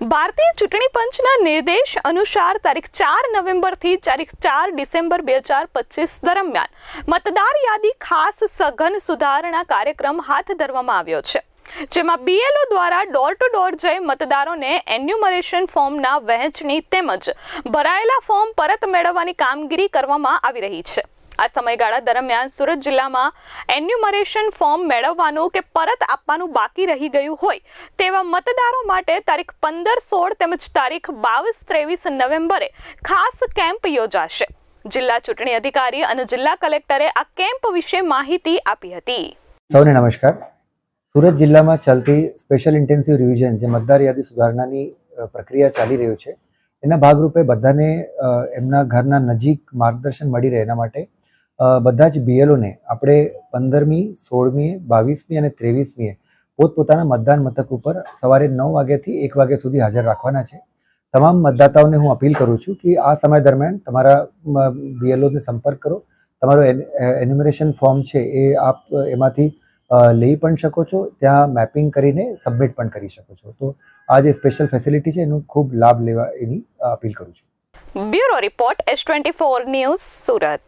ભારતીય ચૂંટણી પંચના નિર્દેશ અનુસાર તારીખ ચાર નવેમ્બરથી તારીખ ચાર ડિસેમ્બર બે હજાર પચીસ દરમિયાન મતદાર યાદી ખાસ સઘન સુધારણા કાર્યક્રમ હાથ ધરવામાં આવ્યો છે. જેમાં બીએલઓ દ્વારા ડોર ટુ ડોર જઈ મતદારોને એન્યુમરેશન ફોર્મના વહેંચણી તેમજ ભરાયેલા ફોર્મ પરત મેળવવાની કામગીરી કરવામાં આવી રહી છે. આ સમયગાળા દરમિયાન સુરત જિલ્લામાં એન્યુમરેશન ફોર્મ મેળવવાનું કે પરત આપવાનું બાકી રહી ગયું હોય તેવા મતદારો માટે તારીખ પંદર સોળ તેમજ તારીખ બાવીસ ત્રેવીસ નવેમ્બરે ખાસ કેમ્પ યોજાશે. જિલ્લા ચૂંટણી અધિકારી અને જિલ્લા કલેક્ટરે આ કેમ્પ વિશે માહિતી આપી હતી. સૌને નમસ્કાર. સુરત જિલ્લામાં ચાલતી સ્પેશિયલ ઇન્ટેન્સિવ રિવિઝન જે મતદાર યાદી સુધારણાની પ્રક્રિયા ચાલી રહ્યું છે, એના ભાગરૂપે બધાને એમના ઘરના નજીક માર્ગદર્શન મળી રહે એના માટે બધા જ બીએલઓને આપણે પંદરમી, સોળમી, બાવીસમી અને ત્રેવીસમીએ પોતપોતાના મતદાન મથક ઉપર સવારે નવ વાગ્યાથી એક વાગ્યા સુધી હાજર રાખવાના છે. તમામ મતદાતાઓને હું અપીલ કરું છું કે આ સમય દરમિયાન તમારા બીએલઓને સંપર્ક કરો. તમારો એન્યુમરેશન ફોર્મ છે એ આપ એમાંથી લઈ પણ શકો છો. ત્યાં મેપિંગ કરીને સબમિટ પણ કરી શકો છો. તો આ જે સ્પેશિયલ ફેસિલિટી છે એનો ખૂબ લાભ લેવા એની અપીલ કરું છું. Bureau report S twenty four news Surat.